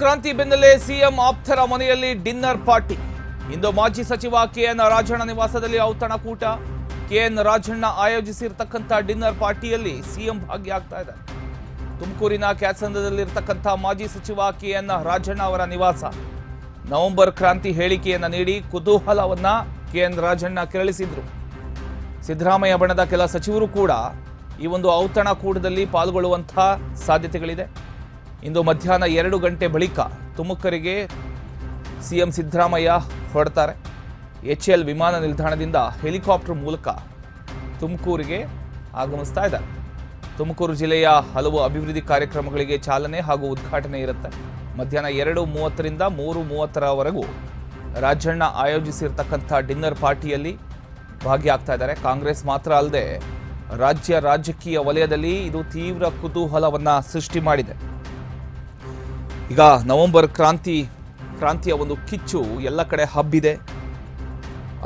ಕ್ರಾಂತಿ ಬೆನ್ನಲ್ಲೇ ಸಿಎಂ ಆಪ್ತರ ಮನೆಯಲ್ಲಿ ಡಿನ್ನರ್ ಪಾರ್ಟಿ. ಇಂದು ಮಾಜಿ ಸಚಿವ ಕೆಎನ್ ರಾಜಣ್ಣ ನಿವಾಸದಲ್ಲಿ ಔತಣಕೂಟ ಕೆಎನ್ ರಾಜಣ್ಣ ಆಯೋಜಿಸಿರ್ತಕ್ಕಂಥ ಡಿನ್ನರ್ ಪಾರ್ಟಿಯಲ್ಲಿ ಸಿಎಂ ಭಾಗಿಯಾಗ್ತಾ ಇದ್ದಾರೆ. ತುಮಕೂರಿನ ಕ್ಯಾತ್ಸಂದ್ರದಲ್ಲಿರ್ತಕ್ಕಂಥ ಮಾಜಿ ಸಚಿವ ಕೆಎನ್ ರಾಜಣ್ಣ ಅವರ ನಿವಾಸ. ನವೆಂಬರ್ ಕ್ರಾಂತಿ ಹೇಳಿಕೆಯನ್ನು ನೀಡಿ ಕುತೂಹಲವನ್ನ ಕೆಎನ್ ರಾಜಣ್ಣ ಕೆರಳಿಸಿದ್ರು. ಸಿದ್ದರಾಮಯ್ಯ ಬಣದ ಕೆಲ ಸಚಿವರು ಕೂಡ ಈ ಒಂದು ಔತಣಕೂಟದಲ್ಲಿ ಪಾಲ್ಗೊಳ್ಳುವಂಥ ಸಾಧ್ಯತೆಗಳಿದೆ. ಇಂದು ಮಧ್ಯಾಹ್ನ ಎರಡು ಗಂಟೆ ಬಳಿಕ ತುಮಕೂರಿಗೆ ಸಿಎಂ ಸಿದ್ದರಾಮಯ್ಯ ಹೊರಡ್ತಾರೆ. ಎಚ್ ಎಲ್ ವಿಮಾನ ನಿಲ್ದಾಣದಿಂದ ಹೆಲಿಕಾಪ್ಟರ್ ಮೂಲಕ ತುಮಕೂರಿಗೆ ಆಗಮಿಸ್ತಾ ಇದ್ದಾರೆ. ತುಮಕೂರು ಜಿಲ್ಲೆಯ ಹಲವು ಅಭಿವೃದ್ಧಿ ಕಾರ್ಯಕ್ರಮಗಳಿಗೆ ಚಾಲನೆ ಹಾಗೂ ಉದ್ಘಾಟನೆ ಇರುತ್ತೆ. ಮಧ್ಯಾಹ್ನ ಎರಡು ಮೂವತ್ತರಿಂದ ಮೂರು ಮೂವತ್ತರವರೆಗೂ ರಾಜಣ್ಣ ಆಯೋಜಿಸಿರ್ತಕ್ಕಂಥ ಡಿನ್ನರ್ ಪಾರ್ಟಿಯಲ್ಲಿ ಭಾಗಿಯಾಗ್ತಾ ಇದ್ದಾರೆ. ಕಾಂಗ್ರೆಸ್ ಮಾತ್ರ ಅಲ್ಲದೆ ರಾಜ್ಯ ರಾಜಕೀಯ ವಲಯದಲ್ಲಿ ಇದು ತೀವ್ರ ಕುತೂಹಲವನ್ನು ಸೃಷ್ಟಿ ಮಾಡಿದೆ. ಈಗ ನವೆಂಬರ್ ಕ್ರಾಂತಿ, ಕ್ರಾಂತಿಯ ಒಂದು ಕಿಚ್ಚು ಎಲ್ಲ ಕಡೆ ಹಬ್ಬಿದೆ.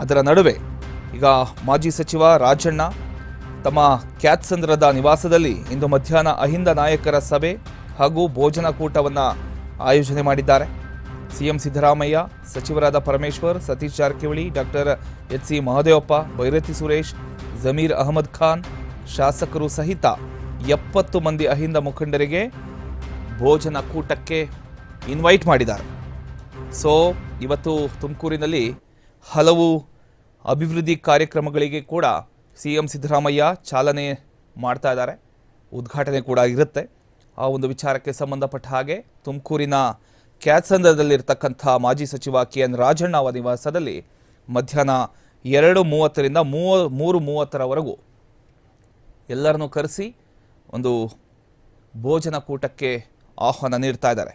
ಅದರ ನಡುವೆ ಈಗ ಮಾಜಿ ಸಚಿವ ರಾಜಣ್ಣ ತಮ್ಮ ಕ್ಯಾತ್ಸಂದ್ರದ ನಿವಾಸದಲ್ಲಿ ಇಂದು ಮಧ್ಯಾಹ್ನ ಅಹಿಂದ ನಾಯಕರ ಸಭೆ ಹಾಗೂ ಭೋಜನ ಕೂಟವನ್ನು ಆಯೋಜನೆ ಮಾಡಿದ್ದಾರೆ. ಸಿಎಂ ಸಿದ್ದರಾಮಯ್ಯ, ಸಚಿವರಾದ Parameshwar, Satish Jarkiholi, doctor H C Mahadevappa, Byrathi Suresh, Zameer Ahmed Khan, ಶಾಸಕರು ಸಹಿತ ಎಪ್ಪತ್ತು ಮಂದಿ ಅಹಿಂದ ಮುಖಂಡರಿಗೆ ಭೋಜನ ಕೂಟಕ್ಕೆ ಇನ್ವೈಟ್ ಮಾಡಿದ್ದಾರೆ. ಸೊ ಇವತ್ತು ತುಮಕೂರಿನಲ್ಲಿ ಹಲವು ಅಭಿವೃದ್ಧಿ ಕಾರ್ಯಕ್ರಮಗಳಿಗೆ ಕೂಡ ಸಿ ಎಂ ಸಿದ್ದರಾಮಯ್ಯ ಚಾಲನೆ ಮಾಡ್ತಾ ಇದ್ದಾರೆ. ಉದ್ಘಾಟನೆ ಕೂಡ ಇರುತ್ತೆ. ಆ ಒಂದು ವಿಚಾರಕ್ಕೆ ಸಂಬಂಧಪಟ್ಟ ಹಾಗೆ ತುಮಕೂರಿನ ಕ್ಯಾತ್ಸಂದ್ರದಲ್ಲಿರ್ತಕ್ಕಂಥ ಮಾಜಿ ಸಚಿವ ಕೆ ಎನ್ ರಾಜಣ್ಣ ಅವರ ನಿವಾಸದಲ್ಲಿ ಮಧ್ಯಾಹ್ನ ಎರಡು ಮೂವತ್ತರಿಂದ ಮೂವ, ಮೂರು ಮೂವತ್ತರವರೆಗೂ ಎಲ್ಲರನ್ನೂ ಕರೆಸಿ ಒಂದು ಭೋಜನ ಕೂಟಕ್ಕೆ ಆಹ್ವಾನ ನೀಡ್ತಾ ಇದ್ದಾರೆ.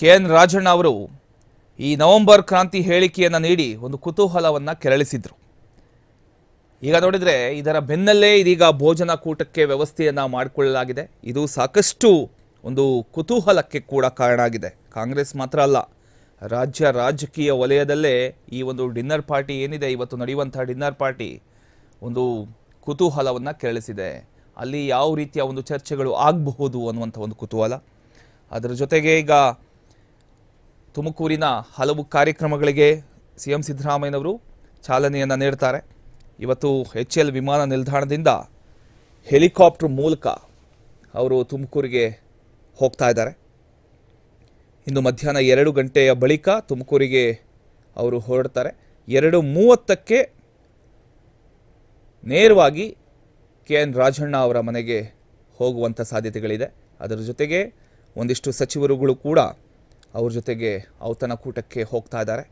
ಕೆ ಎನ್ ರಾಜಣ್ಣ ಅವರು ಈ ನವೆಂಬರ್ ಕ್ರಾಂತಿ ಹೇಳಿಕೆಯನ್ನು ನೀಡಿ ಒಂದು ಕುತೂಹಲವನ್ನು ಕೆರಳಿಸಿದ್ರು. ಈಗ ನೋಡಿದರೆ ಇದರ ಬೆನ್ನಲ್ಲೇ ಇದೀಗ ಭೋಜನ ಕೂಟಕ್ಕೆ ವ್ಯವಸ್ಥೆಯನ್ನು ಮಾಡಿಕೊಳ್ಳಲಾಗಿದೆ. ಇದು ಸಾಕಷ್ಟು ಒಂದು ಕುತೂಹಲಕ್ಕೆ ಕೂಡ ಕಾರಣ ಆಗಿದೆ. ಕಾಂಗ್ರೆಸ್ ಮಾತ್ರ ಅಲ್ಲ, ರಾಜ್ಯ ರಾಜಕೀಯ ವಲಯದಲ್ಲೇ ಈ ಒಂದು ಡಿನ್ನರ್ ಪಾರ್ಟಿ ಏನಿದೆ, ಇವತ್ತು ನಡೆಯುವಂಥ ಡಿನ್ನರ್ ಪಾರ್ಟಿ ಒಂದು ಕುತೂಹಲವನ್ನು ಕೆರಳಿಸಿದೆ. ಅಲ್ಲಿ ಯಾವ ರೀತಿಯ ಒಂದು ಚರ್ಚೆಗಳು ಆಗಬಹುದು ಅನ್ನುವಂಥ ಒಂದು ಕುತೂಹಲ. ಅದರ ಜೊತೆಗೆ ಈಗ ತುಮಕೂರಿನ ಹಲವು ಕಾರ್ಯಕ್ರಮಗಳಿಗೆ ಸಿ ಎಂ ಸಿದ್ದರಾಮಯ್ಯನವರು ಚಾಲನೆಯನ್ನು ನೀಡ್ತಾರೆ. ಇವತ್ತು ಎಚ್ ಎಲ್ ವಿಮಾನ ನಿಲ್ದಾಣದಿಂದ ಹೆಲಿಕಾಪ್ಟರ್ ಮೂಲಕ ಅವರು ತುಮಕೂರಿಗೆ ಹೋಗ್ತಾ ಇದ್ದಾರೆ. ಇಂದು ಮಧ್ಯಾಹ್ನ ಎರಡು ಗಂಟೆಯ ಬಳಿಕ ತುಮಕೂರಿಗೆ ಅವರು ಹೊರಡ್ತಾರೆ. ಎರಡು ಮೂವತ್ತಕ್ಕೆ ನೇರವಾಗಿ ಕೆ ಎನ್ ರಾಜಣ್ಣ ಅವರ ಮನೆಗೆ ಹೋಗುವಂಥ ಸಾಧ್ಯತೆಗಳಿದೆ. ಅದರ ಜೊತೆಗೆ ಒಂದಿಷ್ಟು ಸಚಿವರುಗಳು ಕೂಡ ಅವ್ರ ಜೊತೆಗೆ ಔತಣಕೂಟಕ್ಕೆ ಹೋಗ್ತಾ ಇದ್ದಾರೆ.